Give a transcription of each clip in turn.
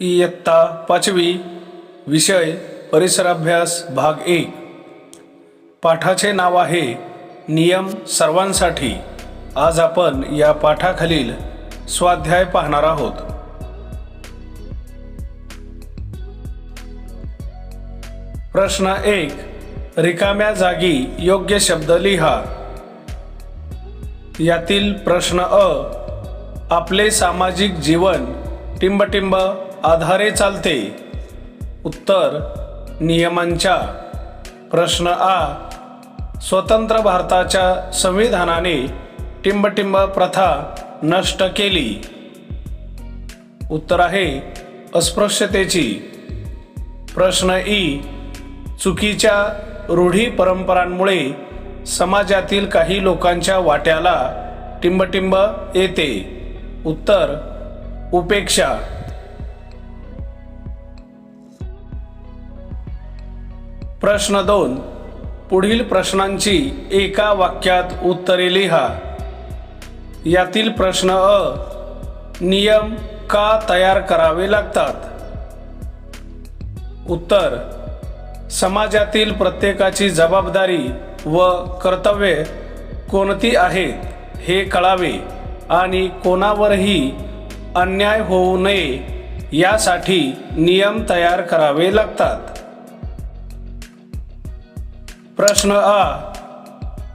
इयत्ता पाचवी विषय परिसराभ्यास भाग एक. पाठाचे नाव आहे नियम सर्वांसाठी. आज आपण या पाठाखालील स्वाध्याय पाहणार आहोत. प्रश्न एक रिकाम्या जागी योग्य शब्द लिहा. यातील प्रश्न अ. आपले सामाजिक जीवन टिंबटिंब आधारे चालते. उत्तर नियमांच्या. प्रश्न आ. स्वतंत्र भारताच्या संविधानाने टिंबटिंब प्रथा नष्ट केली. उत्तर आहे अस्पृश्यतेची. प्रश्न ई. चुकीच्या रूढी परंपरांमुळे समाजातील काही लोकांच्या वाट्याला टिंबटिंब येते. उत्तर उपेक्षा. प्रश्न दोन. पुढील प्रश्नांची एका वाक्यात उत्तरे लिहा. यातील प्रश्न अ. नियम का तयार करावे लागतात? उत्तर. समाजातील प्रत्येकाची जबाबदारी व कर्तव्ये कोणती आहेत हे कळावे आणि कोणावरही अन्याय होऊ नये यासाठी नियम तयार करावे लागतात. प्रश्न आ.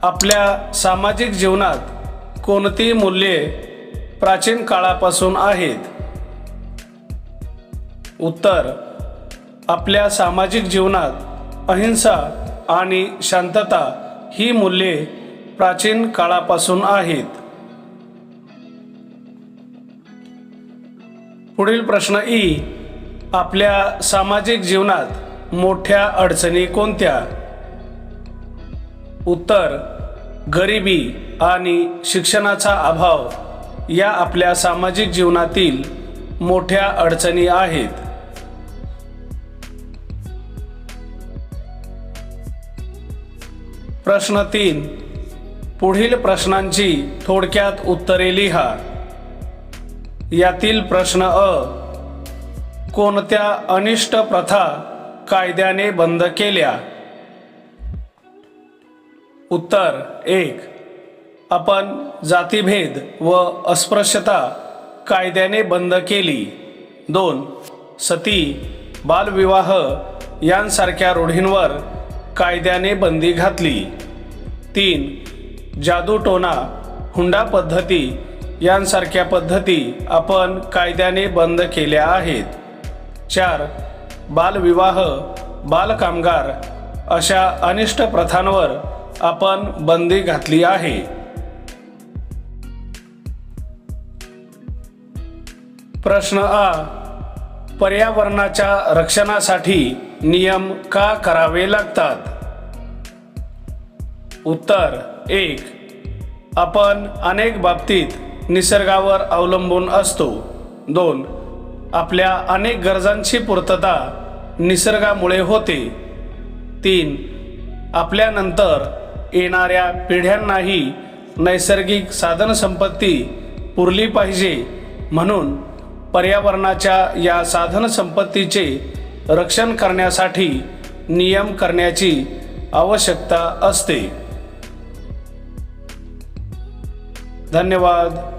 आपल्या सामाजिक जीवनात कोणती मूल्ये प्राचीन काळापासून आहेत? उत्तर. आपल्या सामाजिक जीवनात अहिंसा आणि शांतता ही मूल्ये प्राचीन काळापासून आहेत. पुढील प्रश्न ई आपल्या सामाजिक जीवनात मोठ्या अडचणी कोणत्या? उत्तर गरिबी आणि शिक्षणाचा अभाव या आपल्या सामाजिक जीवनातील मोठ्या अडचणी आहेत. प्रश्न तीन. पुढील प्रश्नांची थोडक्यात उत्तरे लिहा. यातील प्रश्न अ. कोणत्या अनिष्ट प्रथा कायद्याने बंद केल्या? उत्तर एक. आपण जातीभेद व अस्पृश्यता कायद्याने बंद केली. दोन. सती बालविवाह यांसारख्या रूढींवर कायद्याने बंदी घातली. तीन जादूटोना हुंडा पद्धती यांसारख्या पद्धती आपण कायद्याने बंद केल्या आहेत. चार बालविवाह बालकामगार अशा अनिष्ट प्रथांवर आपण बंदी घातली आहे. प्रश्न आ पर्यावरणाच्या रक्षणासाठी नियम का करावे लागतात? उत्तर एक. आपण अनेक बाबतीत निसर्गावर अवलंबून असतो. दोन. आपल्या अनेक गरजांची पूर्तता निसर्गामुळे होते. तीन. आपल्यानंतर येणाऱ्या पिढ्यांनाही नैसर्गिक साधनसंपत्ती पुरली पाहिजे. म्हणून पर्यावरणाच्या या साधनसंपत्तीचे रक्षण करण्यासाठी नियम करण्याची आवश्यकता असते. धन्यवाद.